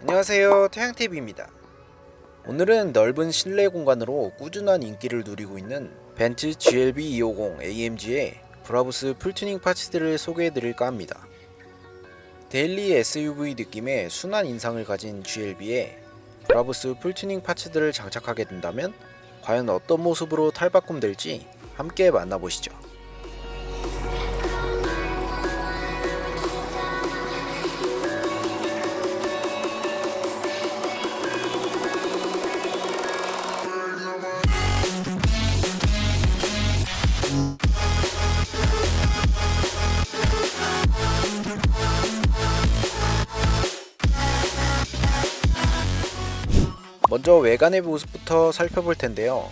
안녕하세요. 태양TV입니다. 오늘은 넓은 실내 공간으로 꾸준한 인기를 누리고 있는 벤츠 GLB 250 AMG의 브라보스 풀튜닝 파츠들을 소개해드릴까 합니다. 데일리 SUV 느낌의 순한 인상을 가진 GLB에 브라보스 풀튜닝 파츠들을 장착하게 된다면 과연 어떤 모습으로 탈바꿈 될지 함께 만나보시죠 먼저 외관의 모습부터 살펴볼 텐데요.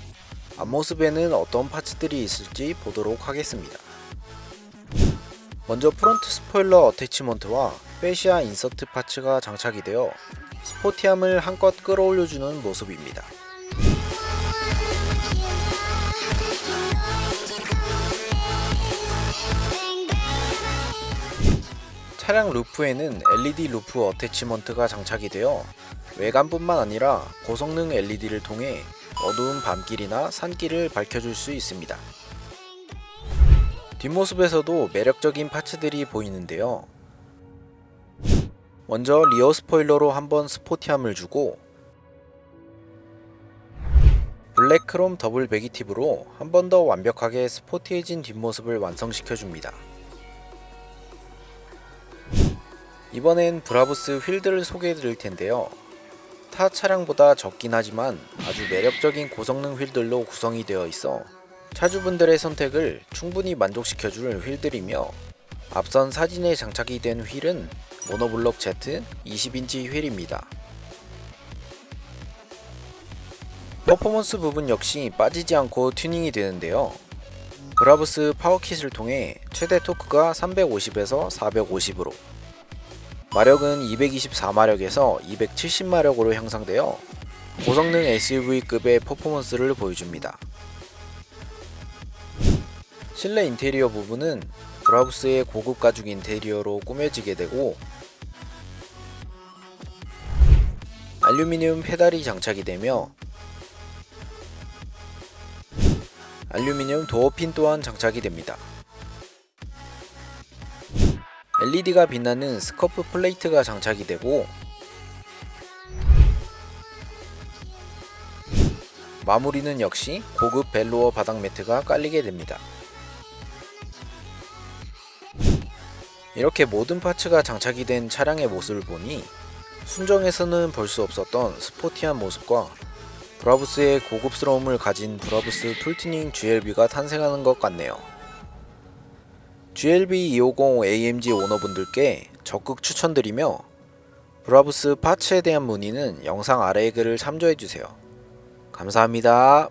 앞모습에는 어떤 파츠들이 있을지 보도록 하겠습니다. 먼저 프론트 스포일러 어태치먼트와 페시아 인서트 파츠가 장착이 되어 스포티함을 한껏 끌어올려주는 모습입니다. 차량 루프에는 LED 루프 어태치먼트가 장착이 되어 외관뿐만 아니라 고성능 LED를 통해 어두운 밤길이나 산길을 밝혀줄 수 있습니다. 뒷모습에서도 매력적인 파츠들이 보이는데요. 먼저 리어 스포일러로 한번 스포티함을 주고 블랙 크롬 더블 배기팁으로 한 번 더 완벽하게 스포티해진 뒷모습을 완성시켜 줍니다. 이번엔 브라보스 휠들을 소개해 드릴 텐데요. 타 차량보다 적긴 하지만 아주 매력적인 고성능 휠들로 구성이 되어 있어 차주분들의 선택을 충분히 만족시켜줄 휠들이며 앞선 사진에 장착이 된 휠은 모노블록 Z 20인치 휠입니다. 퍼포먼스 부분 역시 빠지지 않고 튜닝이 되는데요. 브라브스 파워킷을 통해 최대 토크가 350에서 450으로 마력은 224마력에서 270마력으로 향상되어 고성능 SUV급의 퍼포먼스를 보여줍니다. 실내 인테리어 부분은 브라우스의 고급 가죽 인테리어로 꾸며지게 되고 알루미늄 페달이 장착이 되며 알루미늄 도어핀 또한 장착이 됩니다. LED가 빛나는 스커프 플레이트가 장착이 되고 마무리는 역시 고급 벨로어 바닥 매트가 깔리게 됩니다. 이렇게 모든 파츠가 장착이 된 차량의 모습을 보니 순정에서는 볼 수 없었던 스포티한 모습과 브라부스의 고급스러움을 가진 브라부스 풀튜닝 GLB가 탄생하는 것 같네요. GLB 250 AMG 오너분들께 적극 추천드리며 브라부스 파츠에 대한 문의는 영상 아래의 글을 참조해주세요. 감사합니다.